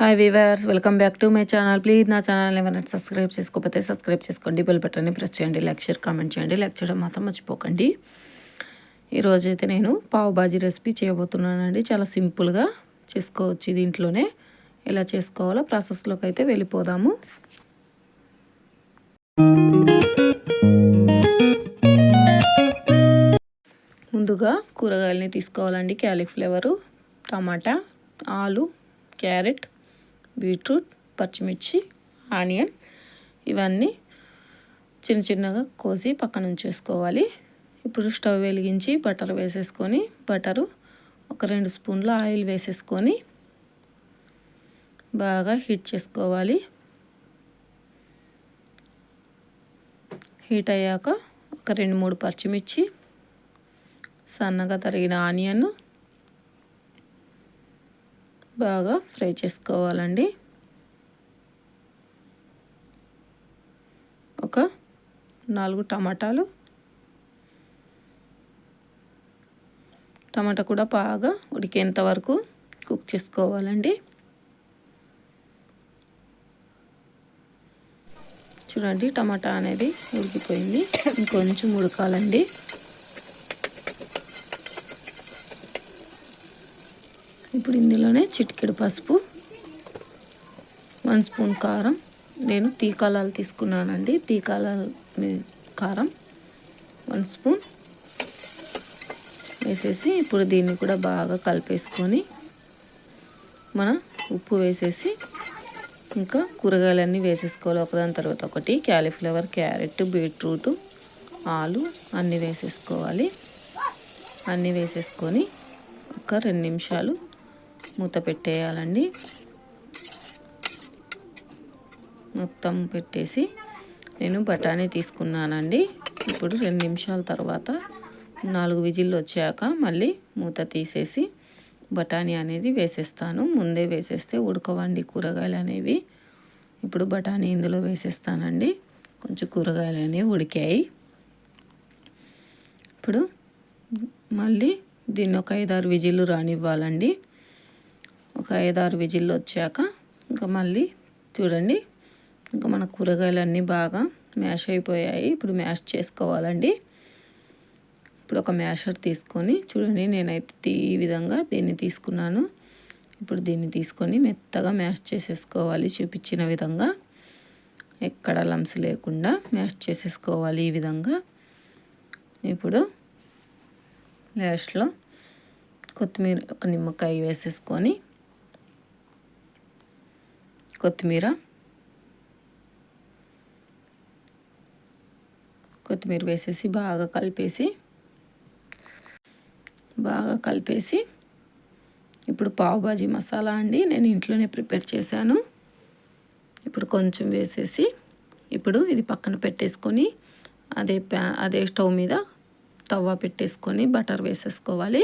Hi viewers welcome back to my channel please నా channel ఎవరైనా subscribe చేసుకోకపోతే subscribe చేసుకోండి. బెల్ బటన్ని ప్రెస్ చేయండి. లైక్ షేర్ కామెంట్ చేయండి. లైక్ చేయడం మాత్రం మర్చిపోకండి. ఈరోజు అయితే నేను పావు బాజీ రెసిపీ చేయబోతున్నానండి. చాలా సింపుల్గా చేసుకోవచ్చు దీంట్లోనే. ఎలా చేసుకోవాలో ప్రాసెస్లోకి అయితే వెళ్ళిపోదాము. ముందుగా కూరగాయలని తీసుకోవాలండి. క్యాలీఫ్లవరు టమాటా ఆలు క్యారెట్ బీట్రూట్ పచ్చిమిర్చి ఆనియన్ ఇవన్నీ చిన్న చిన్నగా కోసి పక్కన ఉంచేసుకోవాలి. ఇప్పుడు స్టవ్ వెలిగించి బటర్ వేసేసుకొని బటరు ఒక రెండు స్పూన్ల ఆయిల్ వేసేసుకొని బాగా హీట్ చేసుకోవాలి. హీట్ అయ్యాక ఒక రెండు మూడు పచ్చిమిర్చి సన్నగా తరిగిన ఆనియన్ బాగా ఫ్రై చేసుకోవాలండి. ఒక నాలుగు టమాటాలు. టమాటా కూడా బాగా ఉడికేంత వరకు కుక్ చేసుకోవాలండి. చూడండి టమాటా అనేది ఉడికిపోయింది. ఇంకొంచెం ఉడకాలండి. ఇప్పుడు ఇందులోనే చిటికెడు పసుపు వన్ స్పూన్ కారం. నేను తీకాలాలు తీసుకున్నానండి. తీకాలాల కారం వన్ స్పూన్ వేసేసి ఇప్పుడు దీన్ని కూడా బాగా కలిపేసుకొని మన ఉప్పు వేసేసి ఇంకా కూరగాయలన్నీ వేసేసుకోవాలి. ఒకదాని తర్వాత ఒకటి. క్యాలీఫ్లవర్ క్యారెట్ బీట్రూట్ ఆలు అన్నీ వేసేసుకోవాలి. అన్నీ వేసేసుకొని ఒక రెండు నిమిషాలు మూత పెట్టేయాలండి. మొత్తం పెట్టేసి నేను బఠానీ తీసుకున్నానండి. ఇప్పుడు రెండు నిమిషాల తర్వాత నాలుగు విజిల్లు వచ్చాక మళ్ళీ మూత తీసేసి బఠానీ అనేది వేసేస్తాను. ముందే వేసేస్తే ఉడకవండి కూరగాయలు అనేవి. ఇప్పుడు బఠానీ ఇందులో వేసేస్తానండి. కొంచెం కూరగాయలు అనేవి ఉడికాయి. ఇప్పుడు మళ్ళీ దీన్ని ఒక ఐదారు విజిల్లు రానివ్వాలండి. ఒక ఐదారు విజిల్లు వచ్చాక ఇంకా మళ్ళీ చూడండి ఇంకా మన కూరగాయలన్నీ బాగా మ్యాష్ అయిపోయాయి. ఇప్పుడు మ్యాష్ చేసుకోవాలండి. ఇప్పుడు ఒక మ్యాషర్ తీసుకొని చూడండి నేనైతే ఈ విధంగా దీన్ని తీసుకున్నాను. ఇప్పుడు దీన్ని తీసుకొని మెత్తగా మ్యాష్ చేసేసుకోవాలి చూపించిన విధంగా. ఎక్కడ లంప్స్ లేకుండా మ్యాష్ చేసేసుకోవాలి ఈ విధంగా. ఇప్పుడు లాస్ట్లో కొత్తిమీర ఒక నిమ్మకాయ వేసేసుకొని కొత్తిమీర. కొత్తిమీర వేసేసి బాగా కలిపేసి బాగా కలిపేసి ఇప్పుడు పావుబాజీ మసాలా అండి నేను ఇంట్లోనే ప్రిపేర్ చేశాను. ఇప్పుడు కొంచెం వేసేసి ఇప్పుడు ఇది పక్కన పెట్టేసుకొని అదే ప్యా అదే స్టవ్ మీద తవ్వ పెట్టేసుకొని బటర్ వేసేసుకోవాలి.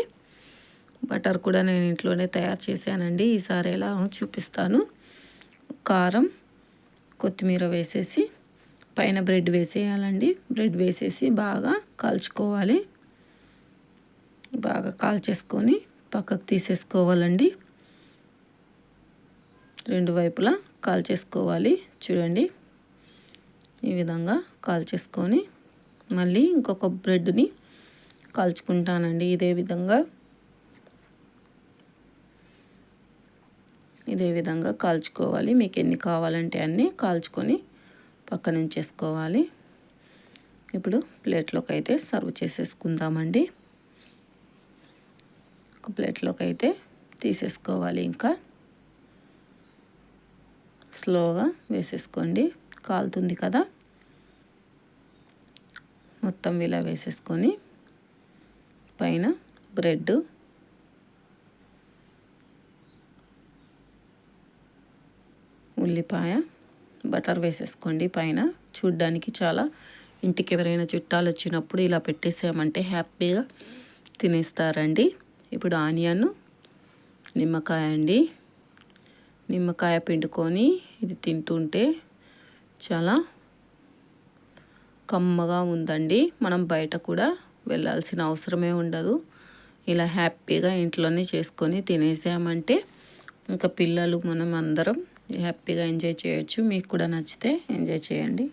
బటర్ కూడా నేను ఇంట్లోనే తయారు చేశానండి ఈసారి ఎలా చూపిస్తాను. కారం కొత్తిమీర వేసేసి పైన బ్రెడ్ వేసేయాలండి. బ్రెడ్ వేసేసి బాగా కాల్చుకోవాలి. బాగా కాల్చేసుకొని పక్కకు తీసేసుకోవాలండి. రెండు వైపులా కాల్చేసుకోవాలి. చూడండి. ఈ విధంగా కాల్చేసుకొని మళ్ళీ ఇంకొక బ్రెడ్ని కాల్చుకుంటానండి. ఇదే విధంగా ఇదే విధంగా కాల్చుకోవాలి. మీకు ఎన్ని కావాలంటే అన్నీ కాల్చుకొని పక్కన ఉంచేసుకోవాలి. ఇప్పుడు ప్లేట్లోకి అయితే సర్వ్ చేసేసుకుందామండి. ఒక ప్లేట్లోకి అయితే తీసేసుకోవాలి ఇంకా. స్లోగా వేసేసుకోండి. కాలుతుంది కదా. మొత్తం ఇలా వేసేసుకొని పైన బ్రెడ్ ఉల్లిపాయ బటర్ వేసేసుకోండి పైన. చూడ్డానికి చాలా ఇంటికి ఎవరైనా చుట్టాలు వచ్చినప్పుడు ఇలా పెట్టేసామంటే హ్యాపీగా తినేస్తారండి. ఇప్పుడు ఆనియన్ నిమ్మకాయ అండి. నిమ్మకాయ పిండుకొని ఇది తింటుంటే చాలా కమ్మగా ఉందండి. మనం బయట కూడా వెళ్ళాల్సిన అవసరమే ఉండదు. ఇలా హ్యాపీగా ఇంట్లోనే చేసుకొని తినేసామంటే ఇంకా పిల్లలు మనం అందరం హ్యాపీగా ఎంజాయ్ చేయొచ్చు. మీకు కూడా నచ్చితే ఎంజాయ్ చేయండి.